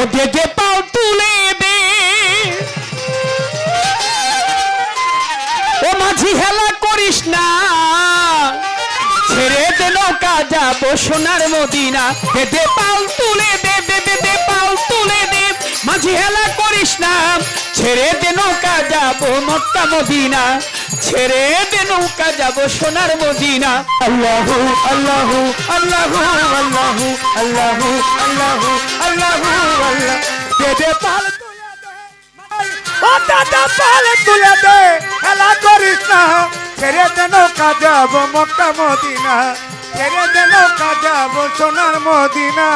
ও দে পাও তুলে দে। ও মাঝি হেলা করিস না। ছেড়ে দে নৌকা, যাব সোনার মদিনা। তুলে দে তুলে দে। মাঝি হেলা করিস না। ছেড়ে দে নৌকা, যাব মক্কা মদিনা। ছেড়ে দে নৌকা, যাব সোনার মদিনা। আল্লাহু আল্লাহু আল্লাহু আল্লাহু আল্লাহু আল্লাহু আল্লাহু। আল্লাহ দে দে পাল তুলে দে। ও দাদা পালে তুলে দে। খেলা করিস না। ছেড়ে দে নৌকা যাব মক্কা মদিনা। ছেড়ে দে নৌকা যাব সোনার মদিনা।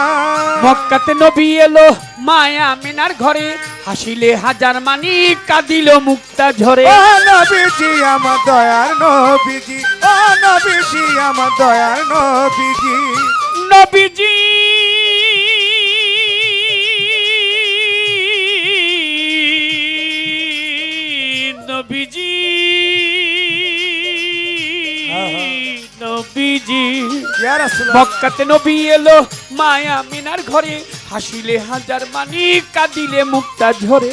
মক্কাতে নবী এলো মায়া মিনার ঘরে। হাসিলে হাজার মানি কাঁদিল মুক্তা ঝরে। ও নবীজি আমার দয়ার নবীজি। ও নবীজি আমার দয়ার নবীজি। নবীজি নবীজি নবীজি মক্কাতে নবী এলো মায়া মিনার ঘরে হাসিলে হাজার মানি কাঁদিলে মুক্তা ঝরে।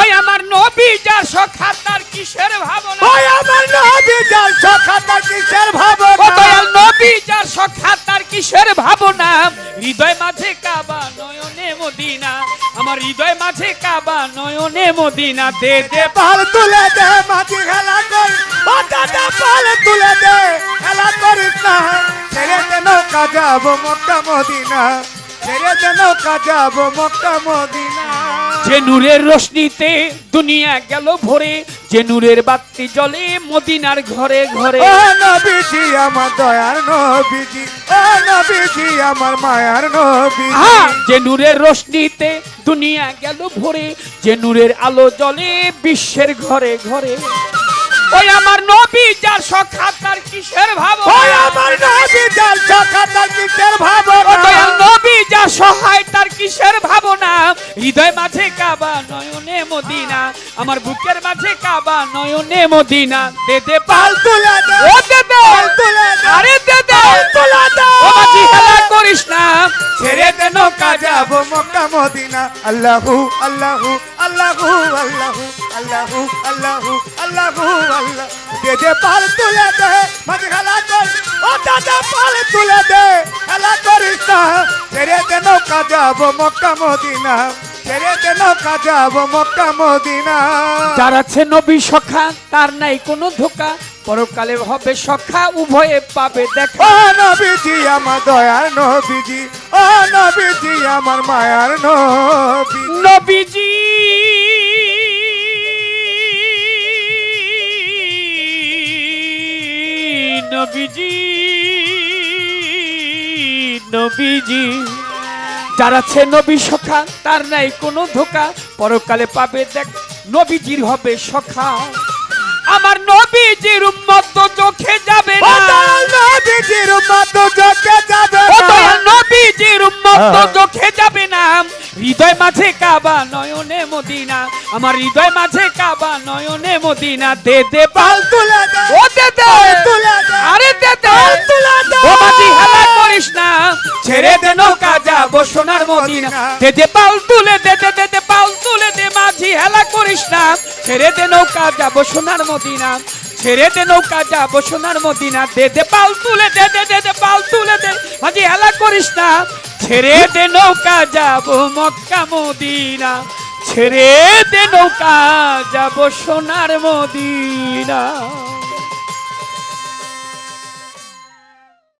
ওই আমার নবী যার সখা তার কিসের ভাবনা? ওই আমার নবী যার সখা তার কিসের ভাবনা? নবী যার সখা তার কিসের ভাবনা? হৃদয় মাঝে আমার হৃদয় মাঝে কাবা নয়নে মদিনা দে। দে পাল তুলে দে মাঝে খেলা কর বাটাটা পাল তুলে দে খেলা করিস না। ছেড়ে দে নৌকা যাব মক্কা মদিনা। ছেড়ে দে নৌকা যাব মক্কা মদিনা। যে নূরের রশ্মিতে দুনিয়া গেল ভরে যে নূরের বাতি জ্বলে মদিনার ঘরে ঘরে। ও নবীজি আমার দয়ার নবীজি। ও নবীজি আমার মায়ার নবী! যে নূরের রশ্মিতে দুনিয়া গেল ভরে। যে নূরের আলো জ্বলে বিশ্বের ঘরে ঘরে। ওই আমার নবী যার সখা তার কিসের ভাব ওই আমার নবী যার সখা তার কিসের ও ভাবনা দয়াল নবী যা সহায় তার কিসের ভাবনা? হৃদয় মাঝে কাবা আমার বুকের মাঝে কাবা নয়নে মদিনা। দে দে পাল তুলে দে। ও দে দে। পাল তুলে দে। আরে দে দে। পাল তুলে দে। ও মাঝি হেলা করিস না। ছেড়ে দে নৌকা যাব মক্কা মদিনা। আল্লাহু আল্লাহু আল্লাহু আল্লাহু আল্লাহু আল্লাহু আল্লাহু আল্লাহ। দে দে পাল তুলে দে। মাঝে খেলা কর ও দাদা পাল তুলে দে। খেলা করিস না। ছেড়ে দে নৌকা যাব মক্কা মদিনা। ছেড়ে দে নৌকা যাব মক্কা মদিনা। যার আছে নবী সখা তার নাই কোনো ধোকা। পরকালে হবে সখা উভয়ে পাবে দেখা। ও নবীজি আমার দয়ার নবীজি। ও নবীজি আমার মায়ার নবী নবীজি। নবীজি নবীজি। যার আছে নবী সখা তার নাই কোনো ধোকা। পরকালে পাবে দেখ নবীজির হবে সখা। আমার নবীজির উম্মত চোখে যাবে না। নবীজির মত জগে যাবে না। নবীজির উম্মত হ্যাঁ। চোখে যাবে না। হৃদয় মাঝে কাবা নয়নে মদিনা। আমার হৃদয় মাঝে কাবা নয়নে মদিনা। দে দে পাল তুলে দে। ও দে দে। তুলে দে। আরে দে দে পাল তুলে দে দে পাল তুলে দে, মাঝি হেলা করিস না। ছেড়ে দে নৌকা, যাব সোনার মদিনা। ছেড়ে দে নৌকা, যাব সোনার মদিনা। দে পাল তুলে দে দে দে দে, পাল তুলে দে, মাঝি হেলা করিস না। ছেড়ে দে নৌকা, যাব মক্কা মদিনা। ছেড়ে দে নৌকা, যাব সোনার মদিনা।